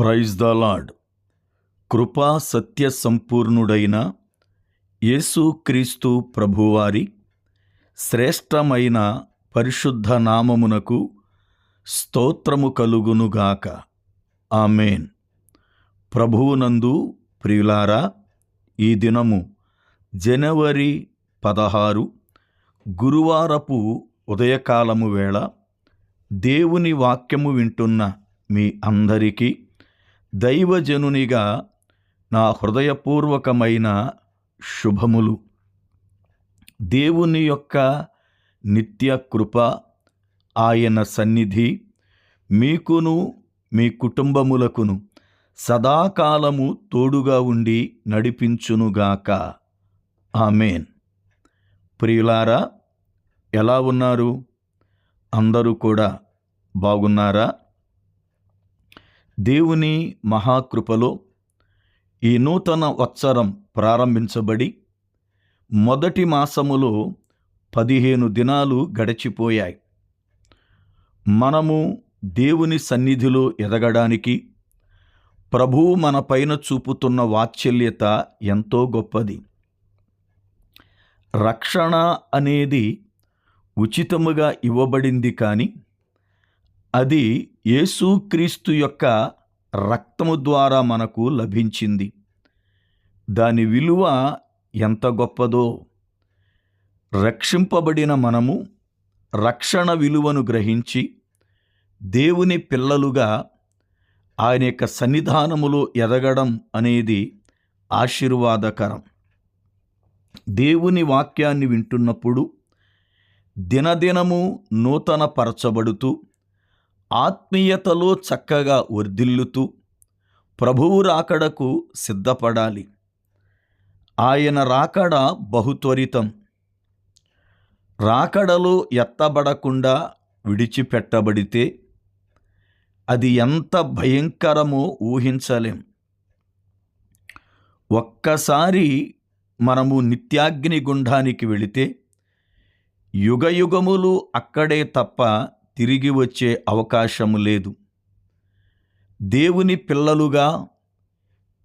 Praise the lord కృపా సత్య సంపూర్ణుడైన యేసుక్రీస్తు ప్రభువారి శ్రేష్టమైన పరిశుద్ధ నామమునకు స్తోత్రము కలుగునుగాక ఆమెన్. ప్రభువునందు ప్రియులారా ఈ దినము జనవరి పదహారు గురువారపు ఉదయకాలము వేళ దేవుని వాక్యము వింటున్న మీ అందరికీ దైవజనునిగా నా హృదయపూర్వకమైన శుభములు. దేవుని యొక్క నిత్య కృప ఆయన సన్నిధి మీకును మీ కుటుంబములకును సదాకాలము తోడుగా ఉండి నడిపించునుగాక. ఆమెన్. ప్రియులారా ఎలా ఉన్నారు? అందరూ కూడా బాగున్నారా? దేవుని మహాకృపలో ఈ నూతన వత్సరం ప్రారంభించబడి మొదటి మాసములో పదిహేను దినాలు గడిచిపోయాయి. మనము దేవుని సన్నిధిలో ఎదగడానికి ప్రభువు మన పైన చూపుతున్న వాత్సల్యత ఎంతో గొప్పది. రక్షణ అనేది ఉచితముగా ఇవ్వబడింది కానీ అది యేసుక్రీస్తు యొక్క రక్తము ద్వారా మనకు లభించింది. దాని విలువ ఎంత గొప్పదో. రక్షింపబడిన మనము రక్షణ విలువను గ్రహించి దేవుని పిల్లలుగా ఆయన యొక్క సన్నిధానములో ఎదగడం అనేది ఆశీర్వాదకరం. దేవుని వాక్యాన్ని వింటున్నప్పుడు దినదినము నూతన పరచబడుతూ ఆత్మీయతలో చక్కగా వర్ధిల్లుతూ ప్రభువు రాకడకు సిద్ధపడాలి. ఆయన రాకడ బహుత్వరితం. రాకడలో ఎత్తబడకుండా విడిచిపెట్టబడితే అది ఎంత భయంకరమో ఊహించలేం. ఒక్కసారి మనము నిత్యాగ్ని గుండానికి వెళితే యుగయుగములు అక్కడే తప్ప తిరిగి వచ్చే అవకాశము లేదు. దేవుని పిల్లలుగా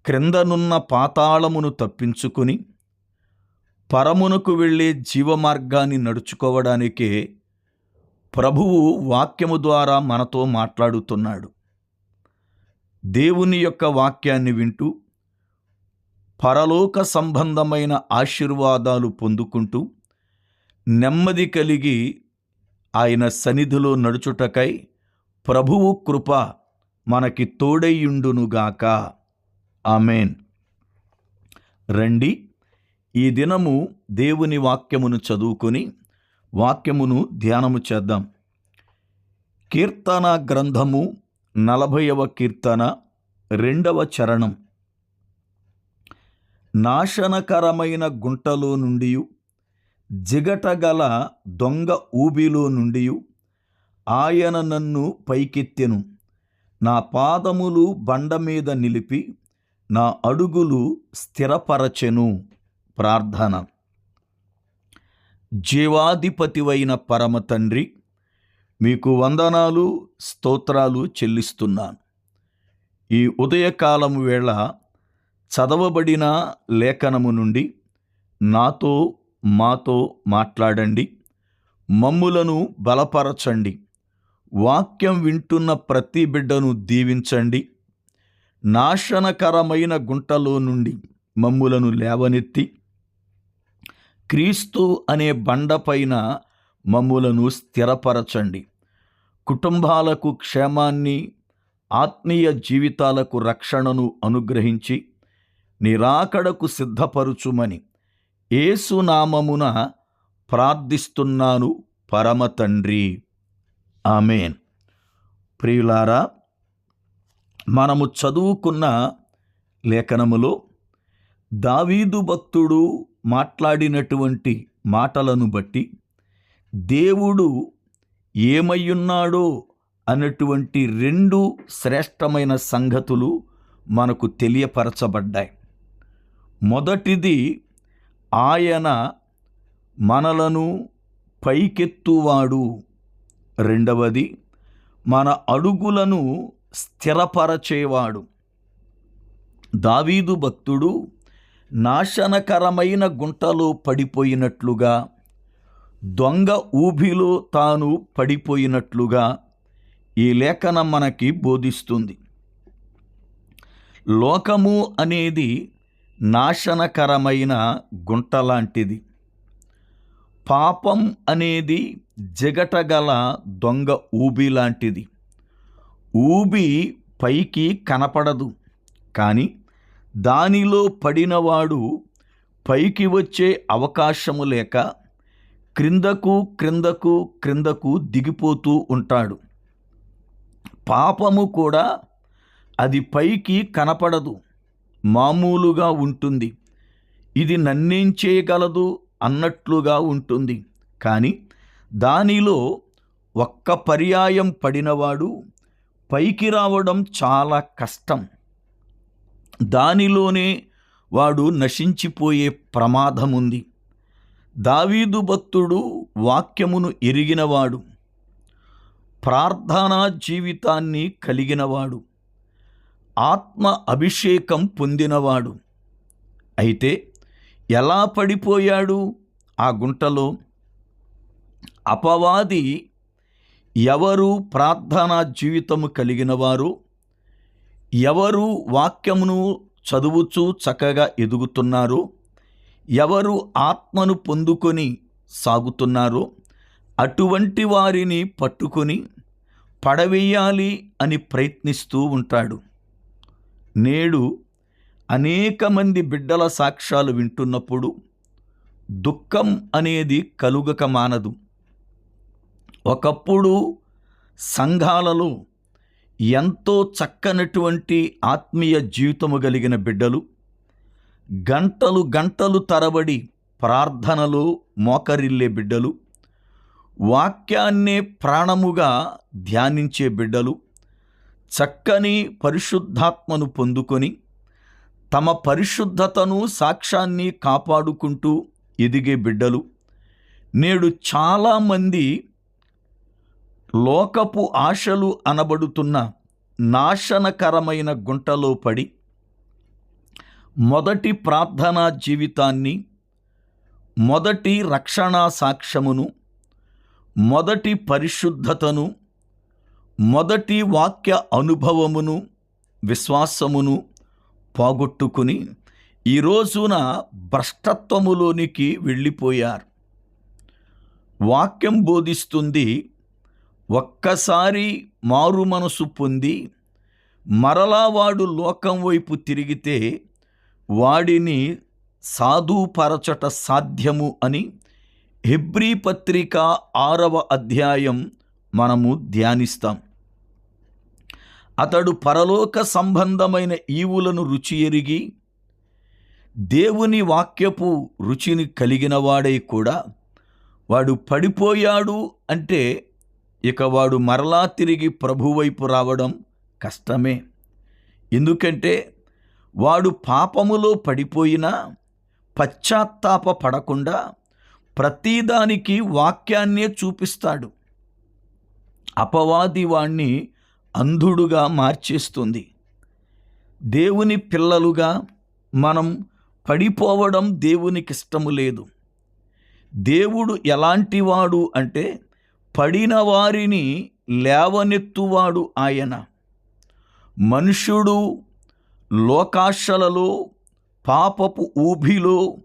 క్రిందనున్న పాతాళమును తప్పించుకుని పరమునకు వెళ్ళే జీవమార్గాన్ని నడుచుకోవడానికే ప్రభువు వాక్యము ద్వారా మనతో మాట్లాడుతున్నాడు. దేవుని యొక్క వాక్యాన్ని వింటూ పరలోక సంబంధమైన ఆశీర్వాదాలు పొందుకుంటూ నెమ్మది కలిగి ఆయన సన్నిధిలో నడుచుటకై ప్రభువు కృప మనకి తోడయ్యుండునుగాక ఆమెన్. రండి ఈ దినము దేవుని వాక్యమును చదువుకొని వాక్యమును ధ్యానము చేద్దాం. కీర్తన గ్రంథము నలభైవ కీర్తన రెండవ చరణం. నాశనకరమైన గుంటలో నుండి జిగటగల దొంగ ఊబిలో నుండి ఆయన నన్ను పైకెత్తెను. నా పాదములు బండ మీద నిలిపి నా అడుగులు స్థిరపరచెను. ప్రార్థన. జీవాధిపతివైన పరమ తండ్రి మీకు వందనాలు స్తోత్రాలు చెల్లిస్తున్నాను. ఈ ఉదయకాలం వేళ చదవబడిన లేఖనము నుండి నాతో మాతో మాట్లాడండి. మమ్ములను బలపరచండి. వాక్యం వింటున్న ప్రతి బిడ్డను దీవించండి. నాశనకరమైన గుంటలో నుండి మమ్ములను లేవనెత్తి క్రీస్తు అనే బండపైన మమ్ములను స్థిరపరచండి. కుటుంబాలకు క్షేమాన్ని ఆత్మీయ జీవితాలకు రక్షణను అనుగ్రహించి నిరాకడకు సిద్ధపరుచుమని ఏసునామమున ప్రార్థిస్తున్నాను పరమ తండ్రి. ఆమెన్. ప్రియులారా మనము చదువుకున్న లేఖనములో దావీదు భక్తుడు మాట్లాడినటువంటి మాటలను బట్టి దేవుడు ఏమయ్యున్నాడో అన్నటువంటి రెండు శ్రేష్టమైన సంగతులు మనకు తెలియపరచబడ్డాయి. మొదటిది ఆయన మనలను పైకెత్తువాడు. రెండవది మన అడుగులను స్థిరపరచేవాడు. దావీదు భక్తుడు నాశనకరమైన గుంటలో పడిపోయినట్లుగా దొంగ ఊబిలో తాను పడిపోయినట్లుగా ఈ లేఖనం మనకి బోధిస్తుంది. లోకము అనేది నాశనకరమైన గుంట లాంటిది పాపం అనేది జగటగల దొంగ ఊబి లాంటిది ఊబి పైకి కనపడదు. కానీ దానిలో పడినవాడు పైకి వచ్చే అవకాశము లేక క్రిందకు క్రిందకు క్రిందకు దిగిపోతూ ఉంటాడు. పాపము కూడా అది పైకి కనపడదు. మామూలుగా ఉంటుంది. ఇది నన్నేం చేయగలదు అన్నట్లుగా ఉంటుంది. కానీ దానిలో ఒక్క పర్యాయం పడినవాడు పైకి రావడం చాలా కష్టం. దానిలోనే వాడు నశించిపోయే ప్రమాదం ఉంది దావీదు భక్తుడు వాక్యమును ఎరిగినవాడు. ప్రార్థనా జీవితాన్ని కలిగినవాడు. ఆత్మ అభిషేకం పొందినవాడు. అయితే ఎలా పడిపోయాడు? ఆ గుంటలో అపవాది ఎవరు ప్రార్థనా జీవితము కలిగినవారు? ఎవరు వాక్యమును చదువుచూ చక్కగా ఎదుగుతున్నారు? ఎవరు ఆత్మను పొందుకొని సాగుతున్నారు? అటువంటి వారిని పట్టుకొని పడవేయాలి అని ప్రయత్నిస్తూ ఉంటాడు. నేడు అనేక మంది బిడ్డల సాక్ష్యాలు వింటున్నప్పుడు దుఃఖం అనేది కలుగక మానదు. ఒకప్పుడు సంఘాలలో ఎంతో చక్కనటువంటి ఆత్మీయ జీవితము కలిగిన బిడ్డలు గంటలు గంటలు తరబడి ప్రార్థనలో మోకరిల్లే బిడ్డలు వాక్యాన్నే ప్రాణముగా ధ్యానించే బిడ్డలు చక్కని పరిశుద్ధాత్మను పొందుకొని తమ పరిశుద్ధతను సాక్ష్యాన్ని కాపాడుకుంటూ ఎదిగే బిడ్డలు. నేడు చాలామంది లోకపు ఆశలు అనబడుతున్న నాశనకరమైన గుంటలో పడి మొదటి ప్రార్థనా జీవితాన్ని మొదటి రక్షణా సాక్ష్యమును మొదటి పరిశుద్ధతను మొదటి వాక్య అనుభవమును విశ్వాసమును పోగొట్టుకుని ఈ రోజున భ్రష్టత్వములోనికి వెళ్ళిపోయారు. వాక్యం బోధిస్తుంది ఒక్కసారి మారు మనసు పొంది మరలా వాడు లోకం వైపు తిరిగితే వాడిని సాధుపరచట సాధ్యము అని హెబ్రీ పత్రిక ఆరవ అధ్యాయం మనము ధ్యానిస్తాం. అతడు పరలోక సంబంధమైన ఈవులను రుచి ఎరిగి దేవుని వాక్యపు రుచిని కలిగిన వాడై కూడా వాడు పడిపోయాడు అంటే ఇక వాడు మరలా తిరిగి ప్రభువైపు రావడం కష్టమే. ఎందుకంటే వాడు పాపములో పడిపోయినా పశ్చాత్తాప పడకుండా ప్రతిదానికి వాక్యాన్నే చూపిస్తాడు. అపవాది వాణ్ణి అంధుడుగా మార్చేస్తుంది. దేవుని పిల్లలుగా మనం పడిపోవడం దేవునికి ఇష్టము లేదు. దేవుడు ఎలాంటివాడు అంటే పడిన వారిని లేవనెత్తువాడు ఆయన. మనుష్యుడు లోకాశలలో పాపపు ఊభిలో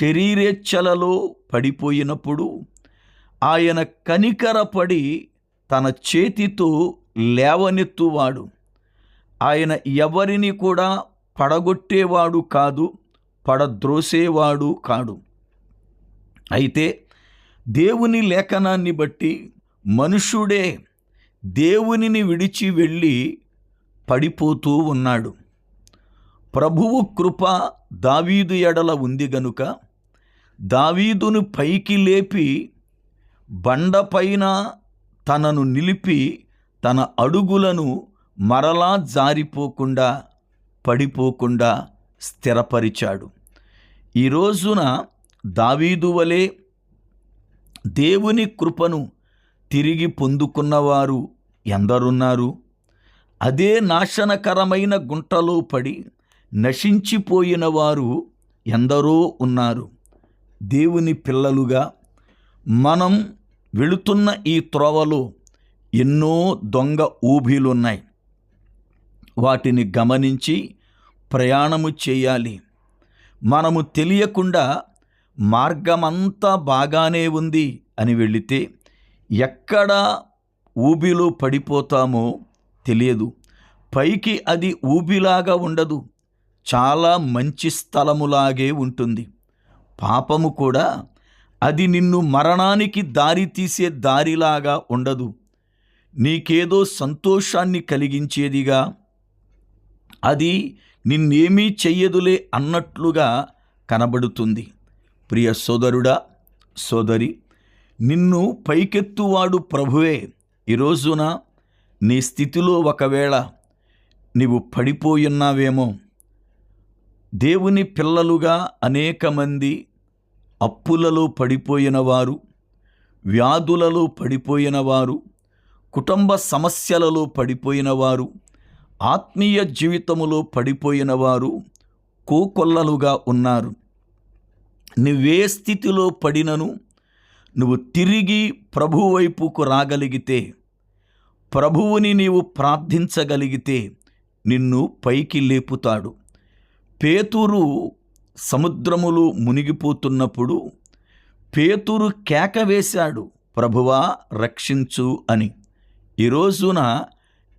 శరీరేచ్ఛలలో పడిపోయినప్పుడు ఆయన కనికరపడి తన చేతితో లేవనెత్తువాడు. ఆయన ఎవరిని కూడా పడగొట్టేవాడు కాదు పడద్రోసేవాడు కాడు. అయితే దేవుని లేఖనాన్ని బట్టి మనుషుడే దేవునిని విడిచి వెళ్ళి పడిపోతూ ఉన్నాడు. ప్రభువు కృప దావీదు ఎడల ఉంది గనుక దావీదును పైకి లేపి బండపైన తనను నిలిపి తన అడుగులను మరలా జారిపోకుండా పడిపోకుండా స్థిరపరిచాడు. ఈ రోజున దావీదు వలె దేవుని కృపను తిరిగి పొందుకున్నవారు ఎందరున్నారు? అదే నాశనకరమైన గుంటలో పడి నశించిపోయిన వారు ఎందరో ఉన్నారు. దేవుని పిల్లలుగా మనం వెళుతున్న ఈ త్రోవలో ఎన్నో దొంగ ఊబీలున్నాయి. వాటిని గమనించి ప్రయాణము చేయాలి. మనము తెలియకుండా మార్గమంతా బాగానే ఉంది అని వెళితే ఎక్కడ ఊబిలో పడిపోతామో తెలియదు. పైకి అది ఊబిలాగా ఉండదు. చాలా మంచి స్థలములాగే ఉంటుంది. పాపము కూడా అది నిన్ను మరణానికి దారి తీసే దారిలాగా ఉండదు. నీకేదో సంతోషాన్ని కలిగించేదిగా అది నిన్నేమీ చెయ్యదులే అన్నట్లుగా కనబడుతుంది. ప్రియ సోదరుడా సోదరి నిన్ను పైకెత్తువాడు ప్రభువే. ఈరోజున నీ స్థితిలో ఒకవేళ నీవు పడిపోయున్నావేమో దేవుని పిల్లలుగా అనేక మంది అప్పులలో పడిపోయినవారు వ్యాధులలో పడిపోయినవారు కుటుంబ సమస్యలలో పడిపోయినవారు ఆత్మీయ జీవితములో పడిపోయినవారు కోకొల్లలుగా ఉన్నారు. నువ్వే స్థితిలో పడినను నువ్వు తిరిగి ప్రభువైపుకు రాగలిగితే ప్రభువుని నీవు ప్రార్థించగలిగితే నిన్ను పైకి లేపుతాడు. పేతురు సముద్రములు మునిగిపోతున్నప్పుడు పేతురు కేక వేశాడు ప్రభువా రక్షించు అని. ఈ రోజున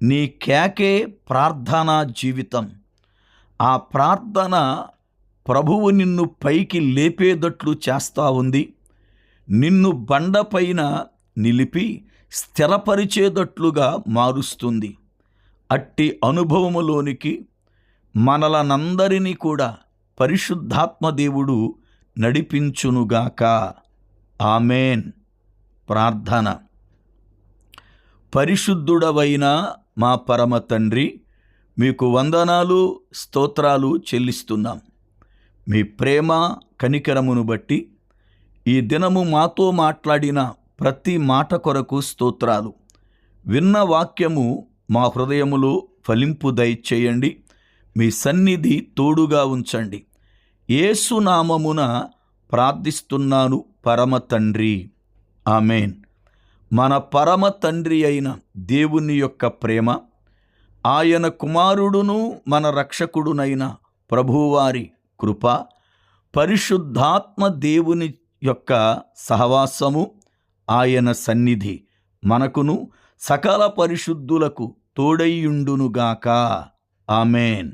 నీ కేకే ప్రార్థన జీవితం. ఆ ప్రార్థన ప్రభువు నిన్ను పైకి లేపేదట్లు చేస్తా ఉంది. నిన్ను బండపైన నిలిపి స్థిరపరిచేదట్లుగా మారుస్తుంది. అట్టి అనుభవములోనికి మనలనందరినీ కూడా పరిశుద్ధాత్మ దేవుడు నడిపించునుగాక. ఆమెన్. ప్రార్థన. పరిశుద్ధుడవైన మా పరమ తండ్రి మీకు వందనాలు స్తోత్రాలు చెల్లిస్తున్నాం. మీ ప్రేమ కనికరమును బట్టి ఈ దినము మాతో మాట్లాడిన ప్రతి మాట కొరకు స్తోత్రాలు. విన్న వాక్యము మా హృదయములో ఫలింపు దయచేయండి. మీ సన్నిధి తోడుగా ఉంచండి. ఏసునామమున ప్రార్థిస్తున్నాను పరమ తండ్రి. ఆమెన్. మన పరమ తండ్రి అయిన దేవుని యొక్క ప్రేమ ఆయన కుమారుడును మన రక్షకుడునైన ప్రభువారి కృప పరిశుద్ధాత్మ దేవుని యొక్క సహవాసము ఆయన సన్నిధి మనకును సకల పరిశుద్ధులకు తోడైయుండునుగాక. ఆమెన్.